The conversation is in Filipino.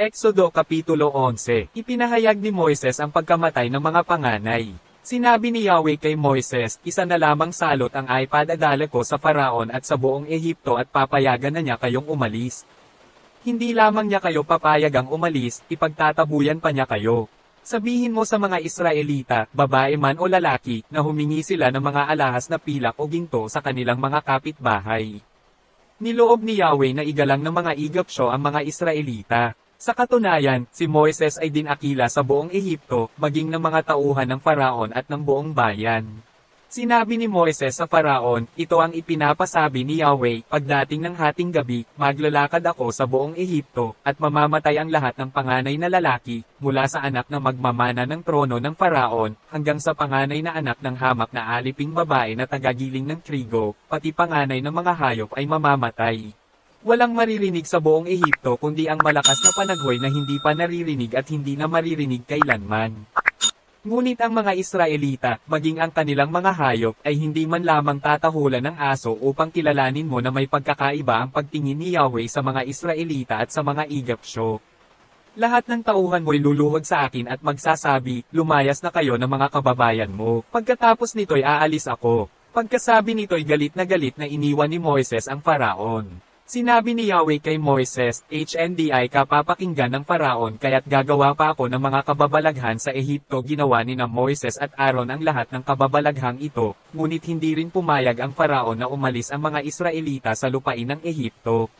Exodo Kapitulo 11 Ipinahayag ni Moises ang pagkamatay ng mga panganay. Sinabi ni Yahweh kay Moises, isa na lamang salot ang ipadadala ko sa Faraon at sa buong Ehipto at papayagan na niya kayong umalis. Hindi lamang niya kayo papayagang umalis, ipagtatabuyan pa niya kayo. Sabihin mo sa mga Israelita, babae man o lalaki, na humingi sila ng mga alahas na pilak o ginto sa kanilang mga kapitbahay. Niloob ni Yahweh na igalang ng mga Igapsyo ang mga Israelita. Sa katunayan, si Moises ay dinakila sa buong Ehipto, maging ng mga tauhan ng Faraon at ng buong bayan. Sinabi ni Moises sa Faraon, ito ang ipinapasabi ni Yahweh, pagdating ng hating gabi, maglalakad ako sa buong Ehipto, at mamamatay ang lahat ng panganay na lalaki, mula sa anak na magmamana ng trono ng Faraon, hanggang sa panganay na anak ng hamak na aliping babae na tagagiling ng trigo, pati panganay ng mga hayop ay mamamatay. Walang maririnig sa buong Ehipto kundi ang malakas na panaghoy na hindi pa naririnig at hindi na maririnig kailanman. Ngunit ang mga Israelita, maging ang kanilang mga hayop, ay hindi man lamang tatahulan ng aso upang kilalanin mo na may pagkakaiba ang pagtingin ni Yahweh sa mga Israelita at sa mga Igapsyo. Lahat ng tauhan mo'y luluhod sa akin at magsasabi, lumayas na kayo ng mga kababayan mo. Pagkatapos nito'y aalis ako. Pagkasabi nito'y galit na galit na iniwan ni Moises ang Faraon. Sinabi ni Yahweh kay Moises, HNDI kapapakinggan ng Faraon kaya't gagawa pa ako ng mga kababalaghan sa Ehipto ginawa ni na Moises at Aaron ang lahat ng kababalaghang ito, ngunit hindi rin pumayag ang Faraon na umalis ang mga Israelita sa lupain ng Ehipto.